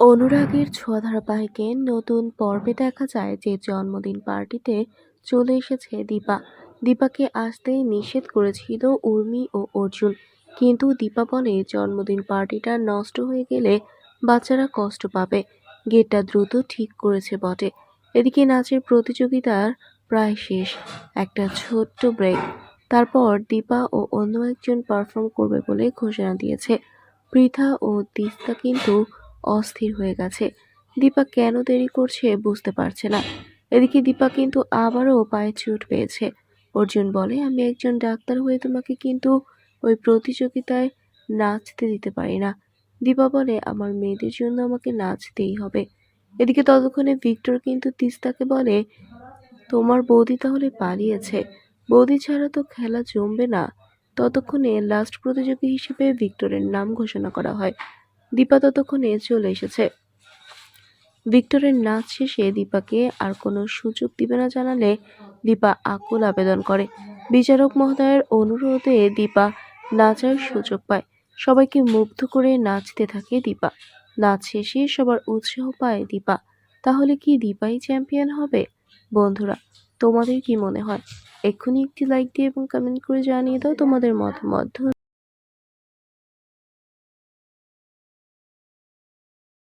অনুরাগের ছোঁয়া ধারাবাহিকের নতুন পর্বে দেখা যায় যে জন্মদিন পার্টিতে চলে এসেছে দীপা। দীপাকে আসতে নিষেধ করেছিল উর্মি ও অর্জুন। কিন্তু দীপা বলে, জন্মদিন পার্টিটা নষ্ট হয়ে গেলে বাচ্চারা কষ্ট পাবে। গেটটা দ্রুত ঠিক করেছে বটে। এদিকে নাচের প্রতিযোগিতার প্রায় শেষ। একটা ছোট্ট ব্রেক। তারপর দীপা ও অন্য একজন পারফর্ম করবে বলে ঘোষণা দিয়েছে। পৃথা ও তিস্তা কিন্তু অস্থির হয়ে গেছে। দীপা কেন দেরি করছে বুঝতে পারছে না। এদিকে দীপা কিন্তু আবারও পায়ে চোট পেয়েছে। অর্জুন বলে, আমি একজন ডাক্তার হয়ে তোমাকে কিন্তু ওই প্রতিযোগিতায় নাচতে দিতে পারি না। দীপা বলে, আমার মেয়েদের জন্য আমাকে নাচতেই হবে। এদিকে ততক্ষণে ভিক্টর কিন্তু তিস্তাকে বলে, তোমার বৌদি তাহলে পালিয়েছে। বৌদি ছাড়া তো খেলা জমবে না। ততক্ষণে লাস্ট প্রতিযোগী হিসেবে ভিক্টরের নাম ঘোষণা করা হয়। দীপা ততক্ষণে চলে এসেছে। ভিক্টরের নাচ শেষে দীপাকে আর কোনো সুযোগ দিবে না জানালে দীপা আকুল আবেদন করে। বিচারক মহোদয়ের অনুরোধে দীপা নাচার সুযোগ পায়। সবাইকে মুগ্ধ করে নাচতে থাকে দীপা। নাচ শেষে সবার উৎসাহ পায় দীপা। তাহলে কি দীপাই চ্যাম্পিয়ন হবে? বন্ধুরা, তোমাদের কি মনে হয়? এক্ষুনি একটি লাইক দিয়ে এবং কমেন্ট করে জানিয়ে দাও তোমাদের মতামত।